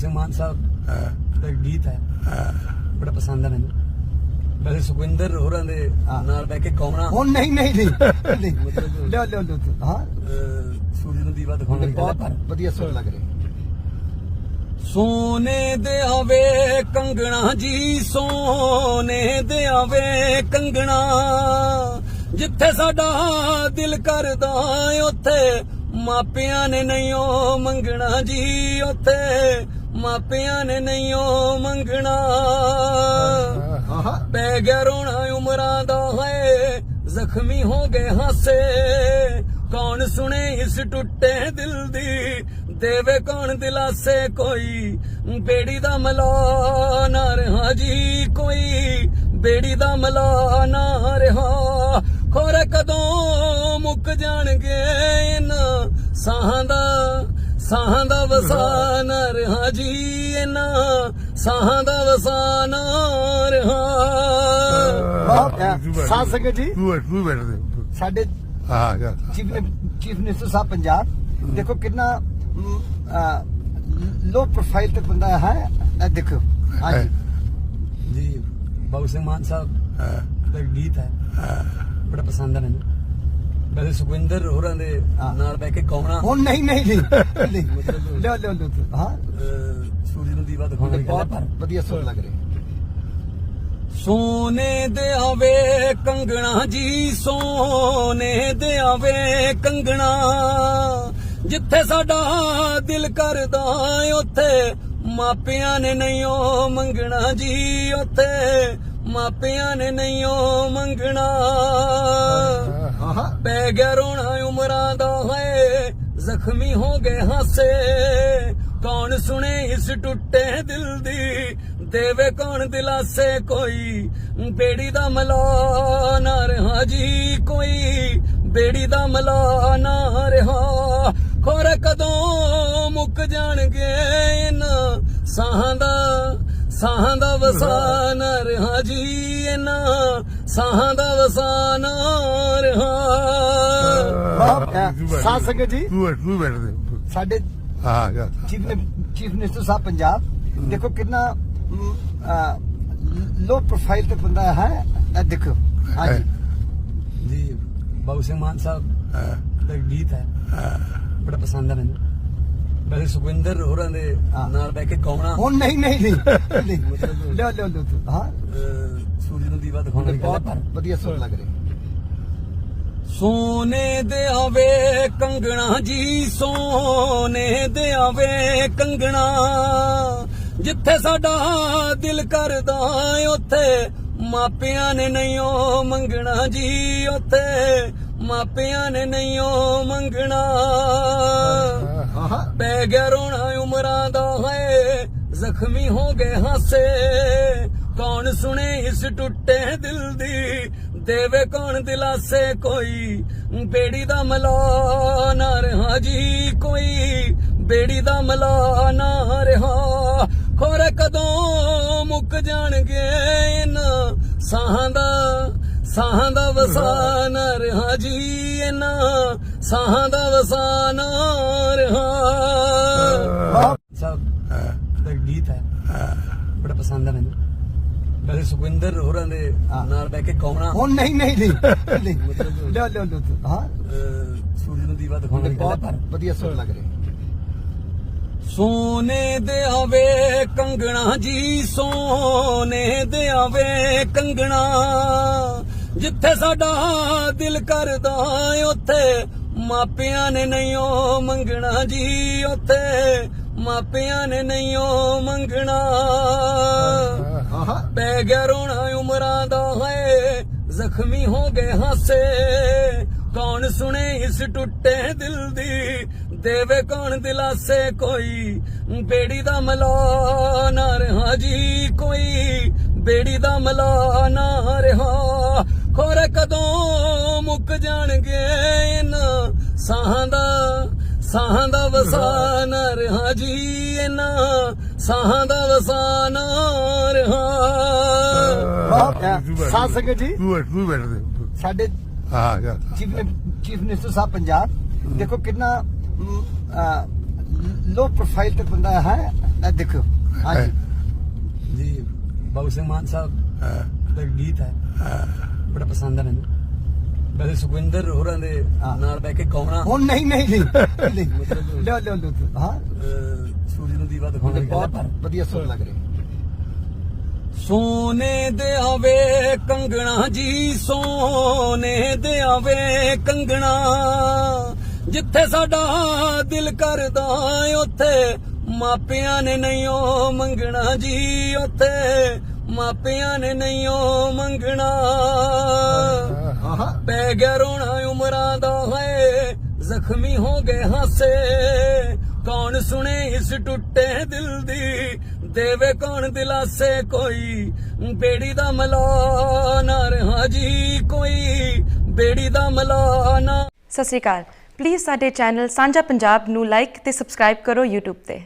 ਸਿੰਘ ਮਾਨ ਸਾਹਿਬ ਦਾ ਇੱਕ ਗੀਤ ਹੈ। ਬੜਾ ਪਸੰਦ ਹੈ ਮੈਨੂੰ। ਵੈਸੇ ਸੁਖਵਿੰਦਰ ਹੋਰਾਂ ਦੇ ਹਾਂ। ਨਾਲ ਬਹਿ ਕੇ ਕੌਮਣਾ ਹੁਣ ਨਹੀਂ ਨਹੀਂ ਨਹੀਂ। ਨਹੀਂ। ਲਿਓ ਲਿਓ ਲਿਓ ਹਾਂ। ਸੂਰਜ ਨੂੰ ਦੀਵਾ ਦਿਖਾਉਣ ਦੀ ਗੱਲ ਬਹੁਤ ਹੈ। ਵਧੀਆ ਸੁਣ ਲੱਗ ਰਿਹਾ। ਸੋਨੇ ਦੇ ਆਵੇ ਕੰਗਣਾ ਜੀ ਸੋਨੇ ਦੇ ਆਵੇ ਕੰਗਣਾ। ਜਿੱਥੇ ਸਾਡਾ ਦਿਲ ਕਰਦਾ ਉੱਥੇ ਮਾਪਿਆਂ ਨੇ ਨਹੀਂ ਉਹ ਮੰਗਣਾ ਜੀ ਉੱਥੇ ਮਾਪਿਆਂ ਨੇ ਨਹੀਂ ਉਹ ਮੰਗਣਾ ਪੈ ਗਿਆ ਰੋਣਾ ਉਮਰਾਂ ਦਾ ਹੈ ਜ਼ਖਮੀ ਹੋ ਗਏ ਹਾਸੇ। ਕੌਣ ਸੁਣੇ ਇਸ ਟੁੱਟੇ ਦਿਲ ਦੀ? ਦੇਵੇ ਕੌਣ ਦਿਲਾਸੇ ਕੋਈ? ਬੇੜੀ ਦਾ ਮਲਾ ਨਾ ਰਹਾ ਜੀ ਕੋਈ। ਬੇੜੀ ਦਾ ਮਲਾ ਨਾ ਰਹਾ। ਖੋਰੇ ਕਦੋਂ ਮੁੱਕ ਜਾਣਗੇ ਇਹਨਾਂ ਸਾਹਾਂ ਦਾ ਸਾਹਾਂ ਦਾ ਵਸਾਨ ਰਹਾ ਜੀ ਇਹਨਾਂ ਸਾਹਾਂ ਦਾ ਵਸਾਨ ਰਹਾ। ਸਾਧ ਸੰਗਤ ਜੀ। ਤੂੰ ਬੈਠ ਤੂੰ ਬੈਠ ਦੇ। ਸਾਡੇ ਹਾਂ ਜਾ। ਚੀਫ ਚੀਫ ਮਿਨਿਸਟਰ ਸਾਹਿਬ ਪੰਜਾਬ ਦੇਖੋ ਕਿੰਨਾ ਲੋ ਪ੍ਰੋਫਾਈਲ ਤੇ ਬੰਦਾ ਹੈ ਇਹ ਦੇਖੋ। ਹਾਂਜੀ ਜੀ। ਬਾਬੂ ਸਿੰਘ ਮਾਨ ਸਾਹਿਬ ਦਾ ਗੀਤ ਹੈ। ਬੜਾ ਪਸੰਦ ਹੈ ਮੈਨੂੰ। ਵੈਸੇ ਸੁਖਵਿੰਦਰ ਹੋਰਾਂ ਦੇ। ਨਾਲ ਬਹਿ ਕੇ ਕੌਮਣਾ ਹੁਣ ਨਹੀਂ ਨਹੀਂ ਨਹੀਂ। ਲਿਓ ਲਿਓ ਲਿਓ ਹਾਂ। ਸੂਰਜ ਨੂੰ ਦੀਵਾ ਦਿਖਾਉਣ ਬਹੁਤ ਵਧੀਆ ਸੁਣ ਲੱਗ ਰਿਹਾ। ਸੋਨੇ ਦੇ ਆਵੇ ਕੰਗਣਾ ਜੀ ਸੋਨੇ ਦੇ ਆਵੇ ਕੰਗਣਾ। ਜਿੱਥੇ ਸਾਡਾ ਦਿਲ ਕਰਦਾ ਉੱਥੇ ਮਾਪਿਆਂ ਨੇ ਨਹੀਂ ਉਹ ਮੰਗਣਾ ਜੀ ਉੱਥੇ ਮਾਪਿਆਂ ਨੇ ਨਹੀਂ ਉਹ ਮੰਗਣਾ ਆਹਾ ਪੈ ਗਿਆ ਰੋਣਾ ਉਮਰਾਂ ਦਾ ਹੈ ਜ਼ਖਮੀ ਹੋ ਗਏ ਹਾਸੇ। ਕੌਣ ਸੁਣੇ ਇਸ ਟੁੱਟੇ ਦਿਲ ਦੀ? ਦੇਵੇ ਕੌਣ ਦਿਲਾਸੇ ਕੋਈ? ਬੇੜੀ ਦਾ ਮਲਾ ਨਾ ਰਹਾ ਜੀ ਕੋਈ। ਬੇੜੀ ਦਾ ਮਲਾ ਨਾ ਰਹਾ। ਖੋਰੇ ਕਦੋਂ ਮੁੱਕ ਜਾਣਗੇ ਇਹਨਾਂ ਸਾਹਾਂ ਦਾ? ਸਾਹਾਂ ਦਾ ਵਸਾਨ ਰਹਾ ਜੀ ਇਹਨਾਂ ਸਾਹਾਂ ਦਾ ਵਸਾਨ ਰਹਾ। ਸਾਧ ਸੰਗਤ ਜੀ। ਤੂੰ ਬੈਠ ਤੂੰ ਬੈਠ ਦੇ। ਸਾਡੇ ਹਾਂ ਜਾ। ਚੀਫ ਚੀਫ ਮਿਨਿਸਟਰ ਸਾਹਿਬ ਪੰਜਾਬ ਦੇਖੋ ਕਿੰਨਾ ਲੋ ਪ੍ਰੋਫਾਈਲ ਤੇ ਬੰਦਾ ਹੈ ਇਹ ਦੇਖੋ। ਹਾਂਜੀ ਜੀ। ਬਾਬੂ ਸਿੰਘ ਮਾਨ ਸਾਹਿਬ ਦਾ ਇੱਕ ਗੀਤ ਹੈ। ਬੜਾ ਪਸੰਦ ਹੈ ਮੈਨੂੰ। ਵੈਸੇ ਸੁਖਵਿੰਦਰ ਹੋਰਾਂ ਦੇ ਹਾਂ। ਨਾਲ ਬਹਿ ਕੇ ਕੌਮਣਾ ਹੁਣ ਨਹੀਂ ਨਹੀਂ ਨਹੀਂ। ਨਹੀਂ। ਲਿਓ ਲਿਓ ਲਿਓ ਹਾਂ। ਸੂਰਜ ਨੂੰ ਦੀਵਾ ਦਿਖਾਉਣ ਗੱਲ ਹੈ ਬਹੁਤ ਪਰ ਵਧੀਆ ਸੁਣ ਲੱਗ ਰਿਹਾ। ਸੋਨੇ ਦੇ ਆਵੇ ਕੰਗਣਾ ਜੀ ਸੋਨੇ ਦੇ ਆਵੇ ਕੰਗਣਾ। ਜਿੱਥੇ ਸਾਡਾ ਦਿਲ ਕਰਦਾ ਉੱਥੇ ਮਾਪਿਆਂ ਨੇ ਨਹੀਂ ਉਹ ਮੰਗਣਾ ਜੀ ਉੱਥੇ ਮਾਪਿਆਂ ਨੇ ਨਹੀਂ ਉਹ ਮੰਗਣਾ ਪੈ ਗਿਆ ਰੋਣਾ ਉਮਰਾਂ ਦਾ ਹੈ ਜ਼ਖਮੀ ਹੋ ਗਏ ਹਾਸੇ। ਕੌਣ ਸੁਣੇ ਇਸ ਟੁੱਟੇ ਦਿਲ ਦੀ? ਦੇਵੇ ਕੌਣ ਦਿਲਾਸੇ ਕੋਈ? ਬੇੜੀ ਦਾ ਮਲਾ ਨਾ ਰਹਾ ਜੀ ਕੋਈ। ਬੇੜੀ ਦਾ ਮਲਾ ਨਾ ਰਹਾ। ਖੋਰੇ ਕਦੋਂ ਮੁੱਕ ਜਾਣਗੇ ਇਹਨਾਂ ਸਾਹਾਂ ਦਾ ਸਾਹਾਂ ਦਾ ਵਸਾਨ ਰਹਾ ਜੀ ਇਹਨਾਂ। ਸਾਹਾਂ ਦਾ ਵਸਾਨ ਰਹਾ। ਸਾਹਿਬ ਦਾ ਇੱਕ ਗੀਤ ਹੈ। ਬੜਾ ਪਸੰਦ ਹੈ ਮੈਨੂੰ। ਵੈਸੇ ਸੁਖਵਿੰਦਰ ਹੋਰਾਂ ਦੇ। ਨਾਲ ਬਹਿ ਕੇ ਕੌਮਣਾ ਹੁਣ ਨਹੀਂ ਨਹੀਂ ਨਹੀਂ। ਲਿਓ ਲਿਓ ਲਿਓ। ਹਾਂ। ਸੂਰਜ ਨੂੰ ਦੀਵਾ ਦਿਖਾਉਣ ਬਹੁਤ ਵਧੀਆ ਸੁਣ ਲੱਗ ਰਿਹਾ। ਸੋਨੇ ਦੇ ਆਵੇ ਕੰਗਣਾ ਜੀ ਸੋਨੇ ਦੇ ਆਵੇ ਕੰਗਣਾ। ਜਿੱਥੇ ਸਾਡਾ ਦਿਲ ਕਰਦਾ ਉੱਥੇ ਮਾਪਿਆਂ ਨੇ ਨਹੀਂ ਉਹ ਮੰਗਣਾ ਜੀ ਉੱਥੇ ਮਾਪਿਆਂ ਨੇ ਨਹੀਂ ਉਹ ਮੰਗਣਾ। ਪੈ ਗਿਆ ਰੋਣਾ ਉਮਰਾਂ ਦਾ ਹੈ ਜ਼ਖਮੀ ਹੋ ਗਏ ਹਾਸੇ। ਕੌਣ ਸੁਣੇ ਇਸ ਟੁੱਟੇ ਦਿਲ ਦੀ? ਦੇਵੇ ਕੌਣ ਦਿਲਾਸੇ ਕੋਈ? ਬੇੜੀ ਦਾ ਮਲਾ ਨਾ ਰਹਾ ਜੀ ਕੋਈ। ਬੇੜੀ ਦਾ ਮਲਾ ਨਾ ਰਹਾ ਖੋਰੇ ਕਦੋਂ ਮੁੱਕ ਜਾਣਗੇ ਇਹਨਾਂ ਸਾਹਾਂ ਦਾ ਸਾਹਾਂ ਦਾ ਵਸਾ ਨਾ ਰਹਾ ਜੀ ਇਹਨਾਂ ਸਾਹਾਂ ਦਾ ਵਸਾ ਨਾ ਰਹਾ। ਸਾਧ ਜੀ। ਤੂੰ ਬੈਠ ਤੂੰ ਬੈਠ ਦੇ। ਸਾਡੇ ਹਾਂ ਯਾਰ ਚੀਫ ਚੀਫ ਮਿਨਿਸਟਰ ਸਾਹਿਬ ਪੰਜਾਬ ਦੇਖੋ ਕਿੰਨਾ ਲੋ ਪ੍ਰੋਫਾਈਲ ਤੇ ਬੰਦਾ ਹੈ ਇਹ ਦੇਖੋ। ਹਾਂਜੀ। ਜੀ ਬਾਬੂ ਸਿੰਘ ਮਾਨ ਸਾਹਿਬ ਦਾ ਗੀਤ ਹੈ। ਬੜਾ ਪਸੰਦ ਹੈ ਮੈਨੂੰ। ਵੈਸੇ ਸੁਖਵਿੰਦਰ ਹੋਰਾਂ ਦੇ। ਨਾਲ ਬਹਿ ਕੇ ਕੌਣਾ ਹੁਣ ਨਹੀਂ ਨਹੀਂ ਨਹੀਂ। ਨਹੀਂ। ਲੋ ਲੋ ਲੋ ਹਾਂ। ਅਹ, ਸੂਰਜ ਨੂੰ ਦੀਵਾ ਦਿਖਾਉਣ ਬਹੁਤ ਵਧੀਆ ਸੁਣ ਲੱਗ ਰਿਹਾ। ਸੋਨੇ ਦੇ ਆਵੇ ਕੰਗਣਾ ਜੀ ਸੋਨੇ ਦੇ ਆਵੇ ਕੰਗਣਾ। ਜਿੱਥੇ ਸਾਡਾ ਦਿਲ ਕਰਦਾ ਉੱਥੇ ਮਾਪਿਆਂ ਨੇ ਨਹੀਂ ਉਹ ਮੰਗਣਾ ਜੀ ਉੱਥੇ ਮਾਪਿਆਂ ਨੇ ਨਹੀਂ ਉਹ ਮੰਗਣਾ। ਆਹਾ। ਪੈ ਗਿਆ ਰੋਣਾ ਉਮਰਾਂ ਦਾ ਹੈ ਜ਼ਖਮੀ ਹੋ ਗਏ ਹਾਸੇ। ਕੌਣ ਸੁਣੇ ਇਸ ਟੁੱਟੇ ਦਿਲ ਦੀ? ਦੇਵੇ ਕੌਣ ਦਿਲਾਸੇ ਕੋਈ? ਬੇੜੀ ਦਾ ਮਲਾ ਨਾ ਰਹਾ ਜੀ ਕੋਈ। ਬੇੜੀ ਦਾ ਮਲਾ ਨਾ ਸਤਿ ਸ਼੍ਰੀ ਅਕਾਲ। ਪਲੀਜ਼ ਸਾਡੇ ਚੈਨਲ ਸਾਂਝਾ ਪੰਜਾਬ ਨੂੰ ਲਾਈਕ ਤੇ ਸਬਸਕ੍ਰਾਈਬ ਕਰੋ YouTube ਤੇ।